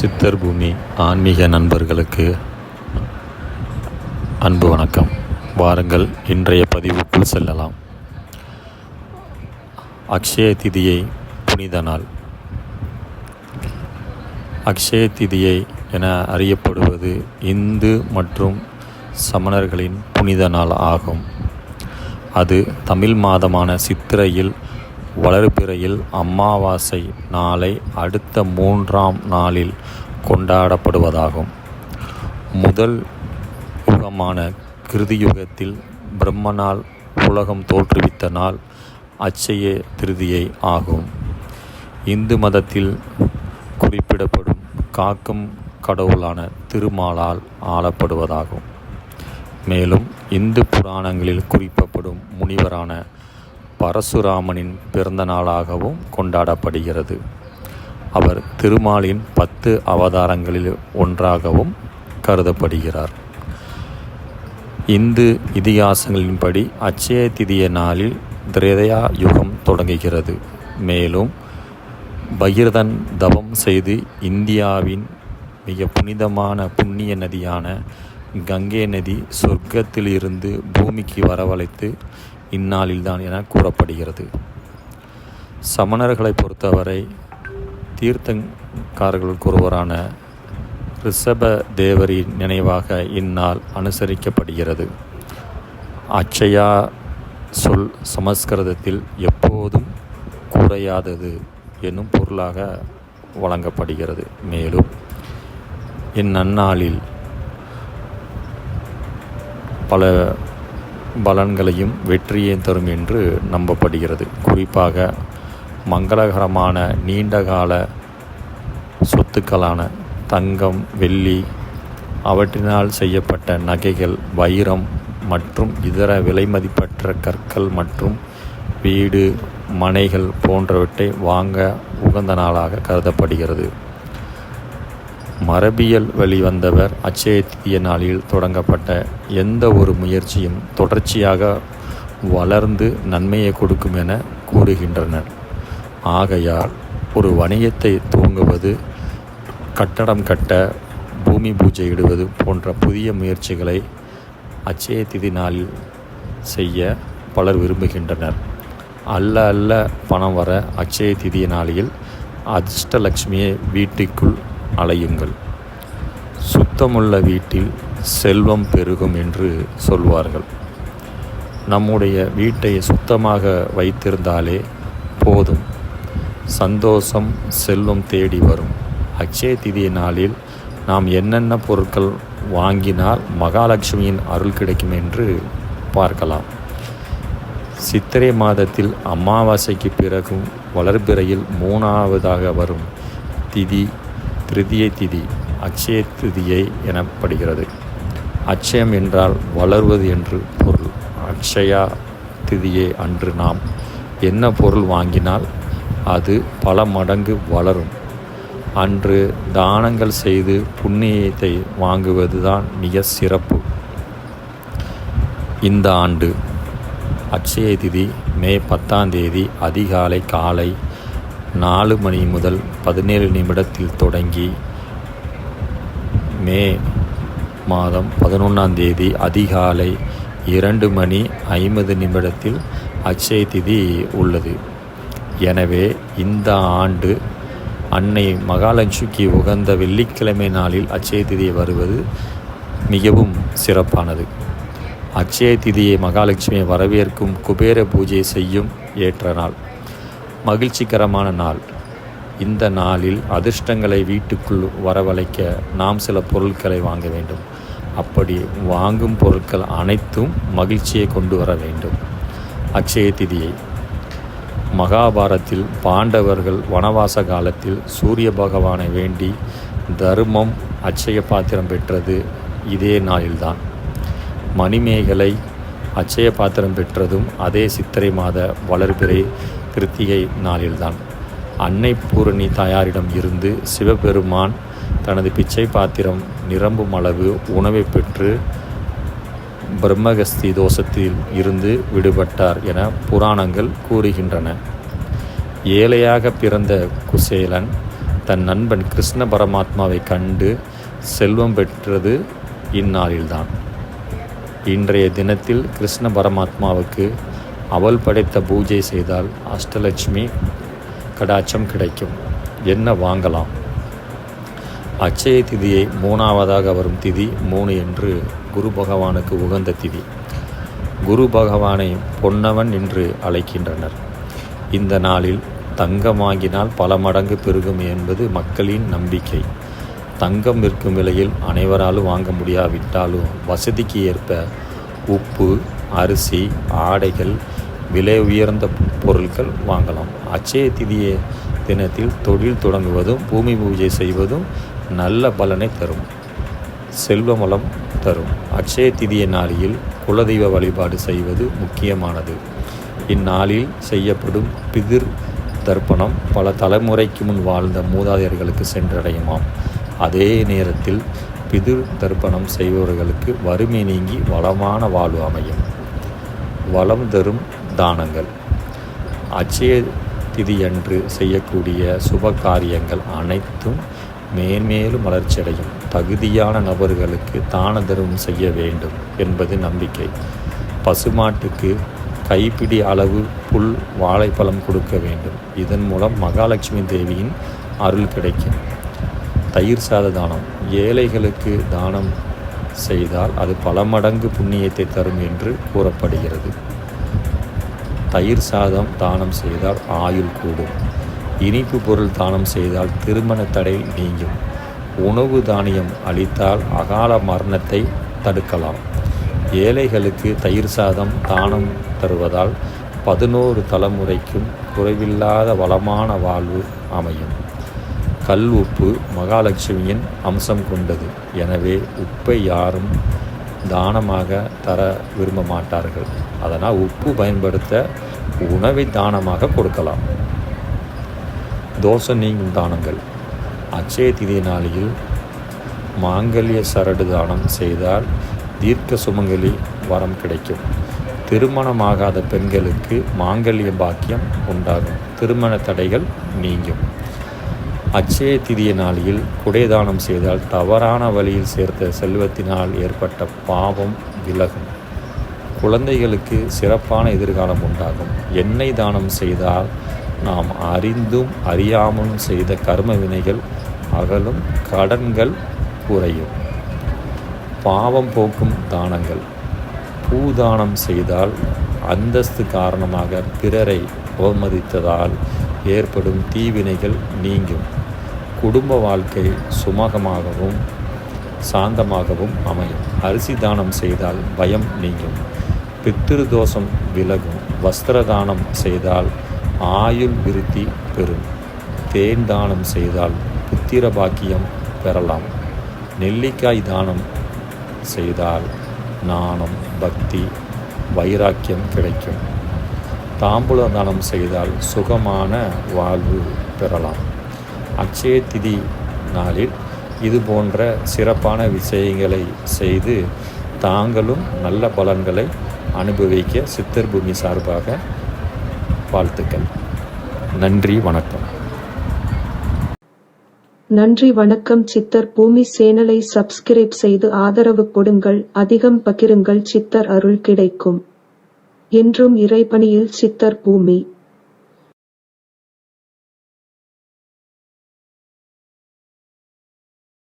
சித்தர் பூமி ஆன்மீக நண்பர்களுக்கு அன்பு வணக்கம். வாருங்கள் இன்றைய பதிவுக்குள் செல்லலாம். அக்ஷய திதியை புனித நாள். அக்ஷய திதியை என அறியப்படுவது இந்து மற்றும் சமணர்களின் புனித நாள் ஆகும். அது தமிழ் மாதமான சித்திரையில் வளர்பிறையில் அமாவாசை நாளை அடுத்த மூன்றாம் நாளில் கொண்டாடப்படுவதாகும். முதல் யுகமான கிருதியுகத்தில் பிரம்மனால் உலகம் தோற்றுவித்த நாள் அச்சய திருதியை ஆகும். இந்து மதத்தில் குறிப்பிடப்படும் காக்கும் கடவுளான திருமாலால் ஆளப்படுவதாகும். மேலும் இந்து புராணங்களில் குறிப்பிடப்படும் முனிவரான பரசுராமனின் பிறந்த நாளாகவும் கொண்டாடப்படுகிறது. அவர் திருமாலின் பத்து அவதாரங்களில் ஒன்றாகவும் கருதப்படுகிறார். இந்து இதிகாசங்களின்படி அச்சய திதிய நாளில் திரேதயா யுகம் தொடங்குகிறது. மேலும் பகிர்தன் தவம் செய்து இந்தியாவின் மிக புனிதமான புண்ணிய நதியான கங்கை நதி சொர்க்கத்திலிருந்து பூமிக்கு வரவழைத்து இந்நாளில்தான் என கூறப்படுகிறது. சமணர்களை பொறுத்தவரை தீர்த்தங்காரர்களுக்கு ஒருவரான ரிஷப தேவரின் நினைவாக இந்நாள் அனுசரிக்கப்படுகிறது. அச்சயா சொல் சமஸ்கிருதத்தில் எப்போதும் குறையாதது என்னும் பொருளாக வழங்கப்படுகிறது. மேலும் இந்நன்னாளில் பல பலன்களையும் வெற்றியையும் தரும் என்று நம்பப்படுகிறது. குறிப்பாக மங்களகரமான நீண்டகால சொத்துக்களான தங்கம் வெள்ளி அவற்றினால் செய்யப்பட்ட நகைகள் வைரம் மற்றும் இதர விலைமதிப்பற்ற கற்கள் மற்றும் வீடு மனைகள் போன்றவற்றை வாங்க உகந்த நாளாக கருதப்படுகிறது. மரபியல் வெளிவந்தவர் அச்சயத்திய நாளில் தொடங்கப்பட்ட எந்த ஒரு முயற்சியும் தொடர்ச்சியாக வளர்ந்து நன்மையை கொடுக்கும் என கூறுகின்றனர். ஆகையால் ஒரு வணிகத்தை துவங்குவது கட்டடம் கட்ட பூமி பூஜை இடுவது போன்ற புதிய முயற்சிகளை அச்சய திதி நாளில் செய்ய பலர் விரும்புகின்றனர். அல்ல அல்ல பணம் வர அச்சய திதிய நாளில் அதிர்ஷ்டலட்சுமியை வீட்டுக்குள் அலையுங்கள். சுத்தமுள்ள வீட்டில் செல்வம் பெருகும் என்று சொல்வார்கள். நம்முடைய வீட்டை சுத்தமாக வைத்திருந்தாலே போதும். சந்தோஷம் செல்வம் தேடி வரும். அக்ஷய திதிய நாளில் நாம் என்னென்ன பொருட்கள் வாங்கினால் மகாலட்சுமியின் அருள் கிடைக்கும் என்று பார்க்கலாம். சித்திரை மாதத்தில் அமாவாசைக்கு பிறகும் வளர்பிறையில் மூணாவதாக வரும் திதி திருதியை திதி அட்சய திதியை எனப்படுகிறது. அச்சயம் என்றால் வளர்வது என்று பொருள். அக்ஷயா திதியை அன்று நாம் என்ன பொருள் வாங்கினால் அது பல மடங்கு வளரும். அன்று தானங்கள் செய்து புண்ணியத்தை வாங்குவது தான் மிக சிறப்பு. இந்த ஆண்டு அட்சய திதி மே பத்தாம் தேதி அதிகாலை காலை நாலு மணி முதல் பதினேழு நிமிடத்தில் தொடங்கி மே மாதம் பதினொன்றாம் தேதி அதிகாலை இரண்டு மணி ஐம்பது நிமிடத்தில் அச்சய திதி உள்ளது. எனவே இந்த ஆண்டு அன்னை மகாலட்சுமிக்கு உகந்த வெள்ளிக்கிழமை நாளில் அச்சய திதி வருவது மிகவும் சிறப்பானது. அச்சய திதியை மகாலட்சுமியை வரவேற்கும் குபேர பூஜை செய்யும் ஏற்ற நாள். மகிழ்ச்சிகரமான நாள். இந்த நாளில் அதிர்ஷ்டங்களை வீட்டுக்குள் வரவழைக்க நாம் சில பொருட்களை வாங்க வேண்டும். அப்படி வாங்கும் பொருட்கள் அனைத்தும் மகிழ்ச்சியை கொண்டு வர வேண்டும். அக்ஷய திதியை. மகாபாரத்தில் பாண்டவர்கள் வனவாச காலத்தில் சூரிய பகவானை வேண்டி தர்மம் அச்சய பாத்திரம் பெற்றது இதே நாளில்தான். மணிமேகலை அச்சய பாத்திரம் பெற்றதும் அதே சித்திரை மாத வளர்பிறை கிருத்திகை நாளில்தான். அன்னை பூரணி தாயாரிடம் இருந்து சிவபெருமான் தனது பிச்சை பாத்திரம் நிரம்பும் அளவு உணவை பெற்று பிரம்மகஸ்தி தோஷத்தில் இருந்து விடுபட்டார் என புராணங்கள் கூறுகின்றன. ஏழையாக பிறந்த குசேலன் தன் நண்பன் கிருஷ்ண பரமாத்மாவை கண்டு செல்வம் பெற்றது இந்நாளில்தான். இன்றைய தினத்தில் கிருஷ்ண பரமாத்மாவுக்கு அவள் படைத்த பூஜை செய்தால் அஷ்டலட்சுமி கடாட்சம் கிடைக்கும். என்ன வாங்கலாம்? அச்சய திதியை மூணாவதாக வரும் திதி மூணு என்று குரு பகவானுக்கு உகந்த திதி. குரு பகவானை பொன்னவன் என்று அழைக்கின்றனர். இந்த நாளில் தங்கம் வாங்கினால் பல மடங்கு பெருகும் என்பது மக்களின் நம்பிக்கை. தங்கம் விற்கும் விலையில் அனைவராலும் வாங்க முடியாவிட்டாலும் வசதிக்கு ஏற்ப உப்பு அரிசி ஆடைகள் விலை உயர்ந்த பொருட்கள் வாங்கலாம். அச்சய திதிய தினத்தில் தொழில் தொடங்குவதும் பூமி பூஜை செய்வதும் நல்ல பலனை தரும். செல்வ வளம் தரும். அட்சய திதிய நாளில் குலதெய்வ வழிபாடு செய்வது முக்கியமானது. இந்நாளில் செய்யப்படும் பிதிர் தர்ப்பணம் பல தலைமுறைக்கு முன் வாழ்ந்த மூதாதையர்களுக்கு சென்றடையுமாம். அதே நேரத்தில் பிதிர் தர்ப்பணம் செய்பவர்களுக்கு வறுமை நீங்கி வளமான வாழ்வு அமையும். வளம் தரும் தானங்கள் அச்சய திதியன்று செய்யக்கூடிய சுப காரியங்கள் அனைத்தும் மேன்மேலும் வளர்ச்சியடையும். தகுதியான நபர்களுக்கு தான தர்மம் செய்ய வேண்டும் என்பது நம்பிக்கை. பசுமாட்டுக்கு கைப்பிடி அளவு புல் வாழைப்பழம் கொடுக்க வேண்டும். இதன் மூலம் மகாலட்சுமி தேவியின் அருள் கிடைக்கும். தயிர் சாத தானம். ஏழைகளுக்கு தானம் செய்தால் அது பல மடங்கு புண்ணியத்தை தரும் என்று கூறப்படுகிறது. தயிர் சாதம் தானம் செய்தால் ஆயுள் கூடும். இனிப்பு பொருள் தானம் செய்தால் திருமண தடை நீங்கும். உணவு தானியம் அளித்தால் அகால மரணத்தை தடுக்கலாம். ஏழைகளுக்கு தயிர் சாதம் தானம் தருவதால் பதினோரு தலைமுறைக்கும் குறைவில்லாத வளமான வாழ்வு அமையும். கல் உப்பு மகாலட்சுமியின் அம்சம் கொண்டது. எனவே உப்பை யாரும் தானமாக தர விரும்ப மாட்டார்கள். அதனால் உப்பு பயன்படுத்த உணவை தானமாக கொடுக்கலாம். தோசை நீங்கும் தானங்கள். அச்சய திதி நாளில் மாங்கல்ய சரடு தானம் செய்தால் தீர்க்க சுமங்கலி வரம் கிடைக்கும். திருமணமாகாத பெண்களுக்கு மாங்கல்ய பாக்கியம் உண்டாகும். திருமண தடைகள் நீங்கும். அச்சய திதிய நாளில் குடைதானம் செய்தால் தவறான வழியில் சேர்த்த செல்வத்தினால் ஏற்பட்ட பாவம் விலகும். குழந்தைகளுக்கு சிறப்பான எதிர்காலம் உண்டாகும். எண்ணெய் தானம் செய்தால் நாம் அறிந்தும் அறியாமலும் செய்த கர்ம வினைகள் அகலும் கடன்கள் குறையும். பாவம் போக்கும் தானங்கள். பூதானம் செய்தால் அந்தஸ்து காரணமாக பிறரை அவமதித்ததால் ஏற்படும் தீவினைகள் நீங்கும். குடும்ப வாழ்க்கை சுமகமாகவும் சாந்தமாகவும் அமையும். அரிசி தானம் செய்தால் பயம் நீங்கும். பித்திரு தோஷம் விலகும். வஸ்திர தானம் செய்தால் ஆயுள் விருத்தி பெறும். தேன் தானம் செய்தால் புத்திர பாக்கியம் பெறலாம். நெல்லிக்காய் தானம் செய்தால் நாணம் பக்தி வைராக்கியம் கிடைக்கும். தாம்பூல தானம் செய்தால் சுகமான வாழ்வு பெறலாம். அச்சய திதி நாளில் இது போன்ற சிறப்பான விஷயங்களை செய்து தாங்களும் நல்ல பலன்களை அனுபவிக்க சித்தர் பூமி சார்பாக வாழ்த்துக்கள். நன்றி வணக்கம். நன்றி வணக்கம் சித்தர் பூமி சேனலை சப்ஸ்கிரைப் செய்து ஆதரவு கொடுங்கள் அதிகம் பகிருங்கள் சித்தர் அருள் கிடைக்கும். என்றும் இறைபணியில் சித்தர் பூமி.